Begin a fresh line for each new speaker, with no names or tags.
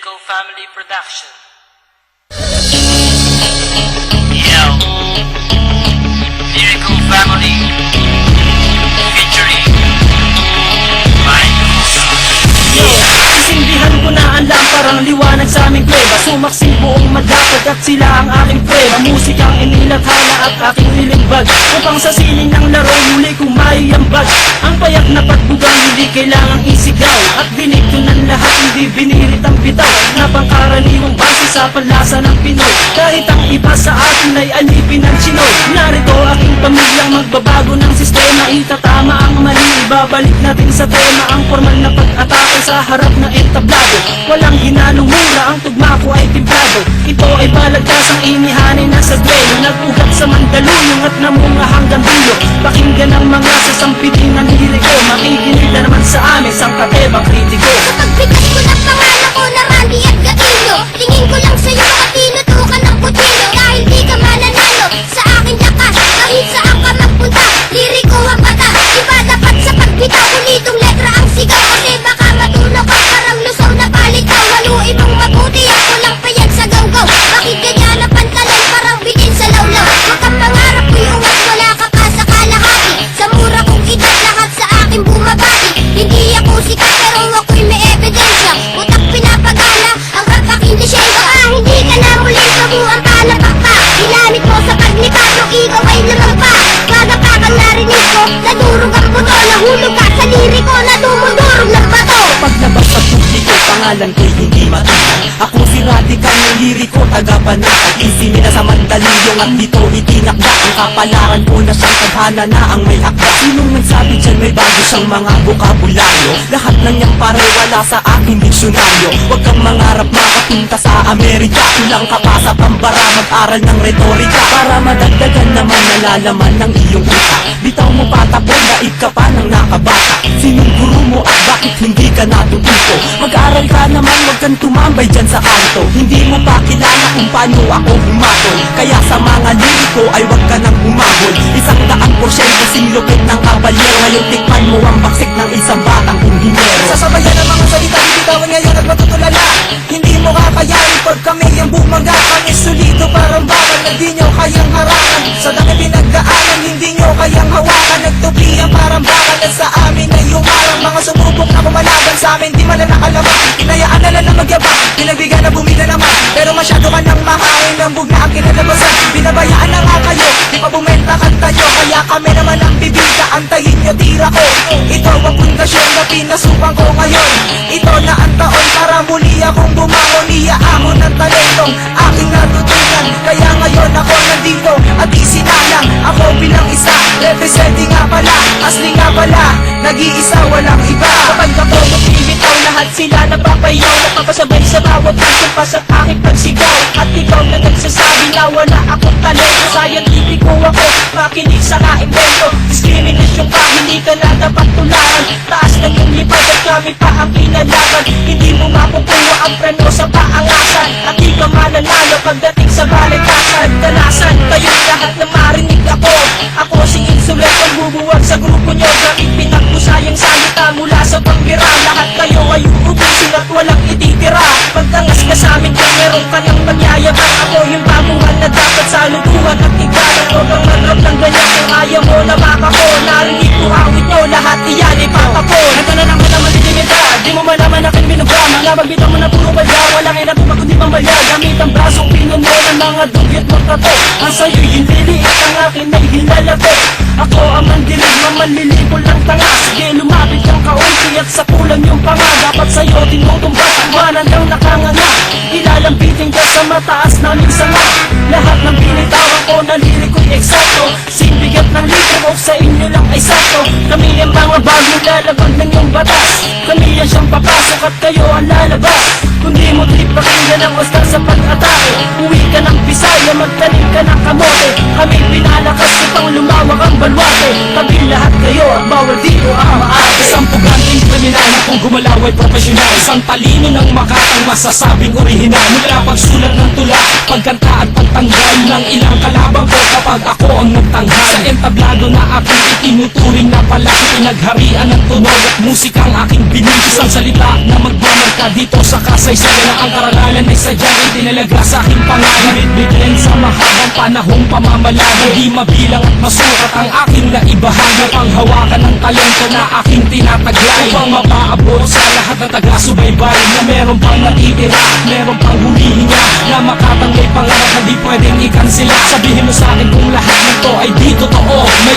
Lyrical Family Production.
Madapag at sila ang aking preba Musikang inilathala at aking nilimbag. Upang sa sining ng laro muli kong maiambag Ang payak na pagbugang hindi kailangang isigaw. At binigto ng lahat hindi binirit ang bitaw pangkaraniwang base sa panlasa ng Pinoy Kahit ang iba sa atin ay alipin ng Chinoy. Narito aking pamilyang magbabago ng sistema Itatama ang mali, ibabalik natin sa tema. Ang formal na pag-atake sa harap na entablado Walang hinanong mura, ang tugma ko ay timplado. Ito ay balagtasang inihanin na sa duelo Nag-ugat sa Mandaluyong at namunga hanggang dulo. Pakinggan ang mga sasampitin ng liriko Makikinig na naman sa amin, sang katebang kritiko.
Kapag bigas ko na pangalan ko na Randy at Gatino Tingin ko lang sa'yo nadurog ang buto Nahulog ka sa liriko, na dumudurog ng bato.
Paglabas sa publiko, pangalan ko'y hindi matunan Ako si Radical ng liriko, tagapanatag Isinila sa mandaluyong at dito itinakda. Ang kapalaran ko na siyang tadhana na ang may akda Sinong nagsabi dyan may bago siyang mga bukabularyo Lahat ng niyang pare wala sa aking diksyonaryo Huwag kang mangarap makapunta sa Amerika. Kulang ka pa sa pambara, mag-aral ng retorika. Para madagdagan naman nalalaman ng iyong utak. Bitaw mo patapon, daig ka pa ng nakabata. Sinong guru mo at bakit hindi ka natututo? Mag-aral ka naman, huwag kang tumambay dyan sa kanto. Hindi mo pa kilala kung paano ako humatol Kaya sa mga liriko ay huwag ka nang humabol. Isang daan porsyento sinlupit ng kabalyero Ngayon tikman mo ang baksik ng isang batang inhinyero
Sasabayan ang mga salita, bitawan ngayon at matutulala Kakayanin pag kami ang bumaga Kami solido parang bakal na di nyo kayang harangan Sa dami pinagdaanan, hindi nyo kayang hawakan. Nagtubihan parang bakal at sa amin ay umarang. Mga sumubok na kumalaban sa amin, di man na nakalaman. Inayaan na lang na magyabang, pinagbigyan na bumida naman. Pero masyado ka nang mahain, lambog na ang kinalabasan. Binabayaan na nga kayo, di pa bumenta kanta nyo. Kaya kami naman ang bibida, antayin nyo tira ko. Ito ang pundasyon na pinasukan ko ngayon ako nandito at isinalang Ako bilang isa, representing nga pala. Asli nga pala, nag-iisa walang iba.
Kapag ako bumibitaw, lahat. Sila napapayaw Napapasabay sa bawat pa sa aking pagsigaw. At ikaw na nagsasabi na wala akong talento. Scientifico ako, makinig sa kaimbento Discrimination ka, hindi ka na dapat tularan. Taas ng lipad at kami pa ang kinalaban Hindi mo makukuha ang preno sa paangasan. At ka mananalo pagdating sa balitasan Dalasan kayong lahat na marinig ako. Ako si Insulet ang sa grupo nyo Gamit pinagkusayang salita mula sa pambira Lahat kayo ay uubusin at walang ititira. Pagtangas ka sa amin kung meron ka ng magyayabang Ako yung baguhan na dapat sa lutuhan at ikalat Huwag kang manrap ng ganyan kung ayaw mo na makako. Narinig ko awit nyo, lahat iyan ay patapon Ito na naman ang malilimita, di mo malaman aking binubra Mga magbitaw mo na puro balya, walang ina pambalya Gamit ang brasong pinuno ng mga dugyot mo tato Ang sa'yo'y hindi liit, ang akin ay hilalate Ako ang mandilig, mamanlilipol ng tanga. Sige lumapit kang kaunti at sa kulang yung panga. Dapat sa'yo tinutumbas, iwanan lang nakanganga. Ilalambitin ka sa mataas naming sanga Lahat ng binitawan ko na liriko'y eksakto Simbigat ng litro sa inyo lang ay sakto. Kami ang mga bago lalabag ng iyong batas. Kami ang siyang papasok at kayo ang lalabas. Kung di mo trip pakinggan ang wasta sa pag-atake. Uwi ka ng Bisaya, magtanim ka ng kamote. Kami pinalakas upang lumawak ang balwate. Tabi lahat kayo at bawal dito ang maate. Isang puganting kriminal na
Kung gumalaw ay profesional Isang talino ng makatang masasabing orihinal Mula pagsulat ng tula, pagkanta at pagtanggal Ng ilang kalabang ko. Kapag ako ang nagtanghal Sa entablado na aking itinuturing na palaki Pinagharian ng tunog at musika ang aking binig Isang salita na magmamarka dito sa kasaysayan Na ang karangalan ay sadyang itinalaga sa aking pangalan. Bitbigyan sa mahabang panahong pamamalagi Di mabilang at masukat ang aking naibahagi. Panghawakan ng talento na aking tinataglay Upang mapaabot sa lahat ng taga-subaybay Na meron pang natitira, meron pang humihinga Na makatang may pangarap na di pwedeng ikansila. Sabihin mo sa akin kung lahat ng to ay di totoo. May